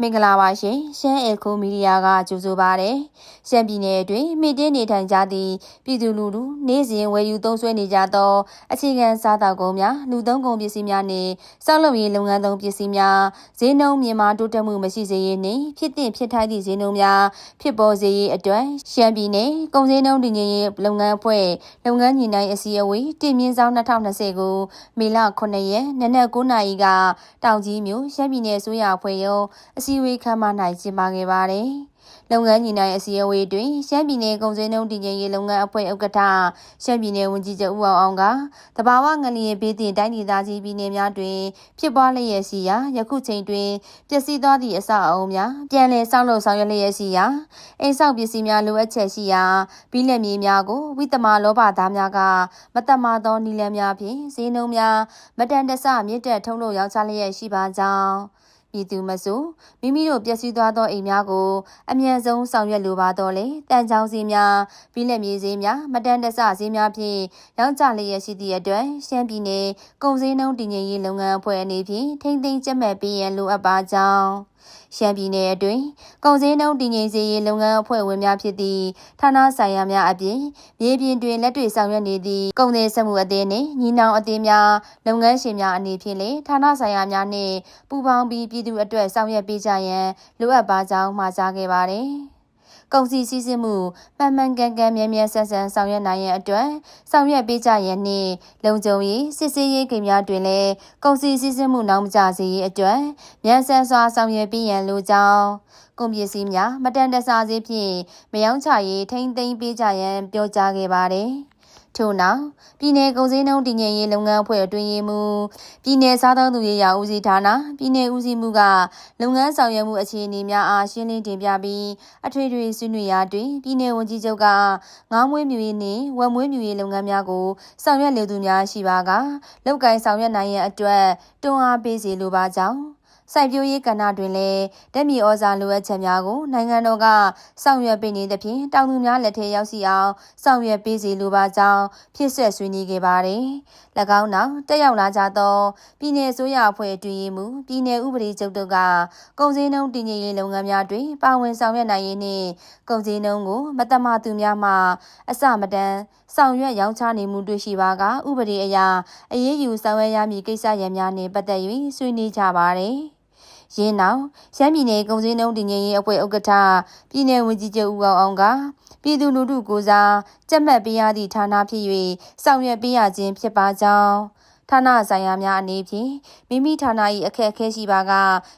မင်္ဂလာပါရှင်ရှမ်းအေခိုမီဒီယာကကြိုဆိုပါရယ်ရှမ်းပြည်နယ်အတွင်းမိတင်းနေထိုင်ကြသည့်ပြည်သူလူထုနေ့စဉ်ဝယ်ယူသုံးစွဲနေကြသောအခြေခံစားသောက်ကုန်များလူသုံးကုန်ပစ္စည်းများနှင့်စောက်လုပ်ရေးလုပ်ငန်းသုံးပစ္စည်းများဈေးနှုန်းမြင့်မားတိုးတက်မှုမရှိစေရေးနှင့်ဖြစ်တင်ဖြစ်ထိုက်သည့်ဈေးနှုန်းများဖြစ်ပေါ်စေရေးအတွက်ရှမ်းပြည်နယ်ကုန်စည်နှုန်းတည်ငြိမ်ရေးလုပ်ငန်းအဖွဲ့လုပ်ငန်းညီနိုင်အစည်းအဝေးတည်မြင့်ဆောင်2020ကိုမေလ9ရက်နနက်9:00နာရီကတောင်ကြီးမြို့ရှမ်းပြည်နယ်အစိုးရအဖွဲ့ရုံးအစည်းအဝေးခမ်းမ၌ကျင်းပခဲ့ပါတယ်။လုပ်ငန်းညီနိုင်အစည်းအဝေးတွင်ရှမ်းပြည်နယ်ကုန်စည်နှုန်းတည်ငြိမ်ရေးလုပ်ငန်းအဖွဲ့ဥက္ကဋ္ဌရှမ်းပြည်နယ်ဝန်ကြီးချုပ်ဦးအောင်အောင်ကတဘာဝငလျင်ဘေးတင်တိုင်းဒေသကြီးပြည်နယ်များတွင်ဖြစ်ပွားလျက်ရှိရာယခုချိန်တွင်ပျက်စီးသွားသည့်အဆောက်အအုံများပြန်လည်ဆောက်လုပ်ဆောင်ရွက်လျက်ရှိရာအိမ်ဆောက်ပစ္စည်းများလိုအပ်ချက်ရှိရာပြီးလက်မြေများကိုဝိတမလောဘသားများကမတမာသောနီလန်းများဖြင့်ဈေးနှုန်းများမတန်တဆမြင့်တက်ထုံးလို့ရောင်းချလျက်ရှိပါကြောင်း ပြည်သူမဆိုမိမိတို့ပျက်စီးသွားသောအိမ်များကိုအမြန်ဆုံးဆောင်ရွက်လိုပါတော့လေတန်ချောင်းစည်းများပြီးလက်မြေစည်းများမတန်တဆစည်းများဖြင့်ရောင်းချလျက်ရှိသည့်အတွက်ရှမ်းပြည်နယ်ကုန်စည်နှုန်းတည်ငြိမ်ရေးလုပ်ငန်းအဖွဲ့အနေဖြင့်ထိမ့်သိမ်းကျက်မှတ်ပေးရန်လိုအပ်ပါကြောင်း ရှမ်းပြည်နယ်အတွင်းကုန်စည်နှုန်းတည်ငြိမ်စေရေးလုပ်ငန်းအဖွဲ့ဝင်များဖြစ်သည့်ဌာနဆိုင်ရာများအပြင်မြေပြင်တွင်လက်တွေ့ဆောင်ရွက်နေသည့်ကုန်သည်စက်မှုအသင်းနှင့်ညီနောင်အသင်းများလုပ်ငန်းရှင်များအနေဖြင့်လည်းဌာနဆိုင်ရာများနှင့်ပူးပေါင်းပြီးပြည်သူအတွက်ဆောင်ရွက်ပေးကြရန်လိုအပ်ပါကြောင်းမှာကြားခဲ့ပါတယ်။ ကုန်စည်စည်းစိမ်မှုမှန်မှန်ကန်ကန်မြန်မြန်ဆန်ဆန်ဆောင်ရွက်နိုင်ရန်အတွက်ဆောင်ရွက်ပေးကြရန်နှင့်လုံခြုံရေးစစ်ဆေးရေးကိန်းများတွင်လည်းကုန်စည်စည်းစိမ်မှုနောက်မကျစေရေးအတွက်မြန်ဆန်စွာဆောင်ရွက်ပေးရန်လိုကြောင်းကုန်ပစ္စည်းများမတန်တဆာစေဖြင့်မယောင်းချရေးထိမ့်သိမ်းပေးကြရန်ပြောကြားခဲ့ပါတယ်။ ထို့နောက်ပြည်내ကုန်စည်နှုန်းတည်ငြိမ်ရေးလုပ်ငန်းအဖွဲ့အတွင်းရေးမှူးပြည်내စားသုံးသူရေးရာဦးစီးဌာနပြည်내ဦးစီးမှုကလုပ်ငန်းဆောင်ရွက်မှုအခြေအနေများအားရှင်းလင်းတင်ပြပြီးအထွေထွေဆွေးနွေးရာတွင်ပြည်내ဝန်ကြီးချုပ်ကငားမွေးမြူရေးနှင့်ဝက်မွေးမြူရေးလုပ်ငန်းများကိုဆောင်ရွက်လေသူများရှိပါကလုပ်ကိုင်ဆောင်ရွက်နိုင်ရန်အတွက်တွန်းအားပေးစေလိုပါကြောင်း စိုက်ပျိုးရေးကဏ္ဍတွင်လည်းတက်မြေဩဇာလိုအပ်ချက်များကိုနိုင်ငံတော်ကဆောင်ရွက်ပေးနေသဖြင့်တောင်သူများလက်ထဲရောက်စီအောင်ဆောင်ရွက်ပေးစီလိုပါကြောင်းဖြစ်ဆက်ဆွေးနွေးခဲ့ပါတယ်။၎င်းနောက်တက်ရောက်လာကြသောပြည်내အစိုးရအဖွဲ့အတွင်းမှုပြည်내ဥပဒေချုပ်တို့ကကုန်စည်နှုန်းတည်ငြိမ်ရေးလုပ်ငန်းများတွင်ပါဝင်ဆောင်ရွက်နိုင်ရေးနှင့်ကုန်စည်နှုန်းကိုမတမာသူများမှအစမတန်ဆောင်ရွက်ရောင်းချနေမှုတွေ့ရှိပါကဥပဒေအရအရေးယူဆောင်ရွက်ရမည့်ကိစ္စရပ်များနှင့်ပတ်သက်၍ဆွေးနွေးကြပါသည်။ ရင်းနောက်ရှမ်းပြည်နယ်ကုန်စည်နှုန်းတည်ငြိမ်ရေးအဖွဲ့ဥက္ကဋ္ဌပြည်내ဝန်ကြီးချုပ်ဦးအောင်အောင်ကပြည်သူလူထုကိုစားကြက်မှတ်ပေးရသည့်ဌာနဖြစ်၍ဆောင်ရွက်ပေးရခြင်းဖြစ်ပါကြောင်း ဌာနဆိုင်ရာများအနေဖြင့်မိမိဌာန၏အခက်အခဲရှိပါက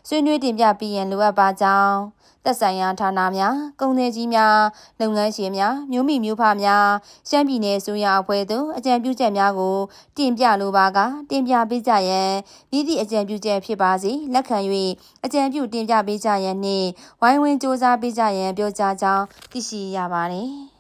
ဆွေးနွေးတင်ပြပေးရန်လိုအပ်ပါကြောင်းသက်ဆိုင်ရာဌာနများကုန်သည်ကြီးများလုပ်ငန်းရှင်များမျိုးမိမျိုးဖများရှမ်းပြည်နယ်ဆိုရအဖွဲ့သို့အကြံပြုချက်များကိုတင်ပြလိုပါကတင်ပြပေးကြရန်မိသည့်အကြံပြုချက်ဖြစ်ပါစေလက်ခံ၍အကြံပြုတင်ပြပေးကြရန်နှင့်ဝိုင်းဝန်းစ조사ပေးကြရန်ပြောကြားကြောင်းသိရှိရပါတယ်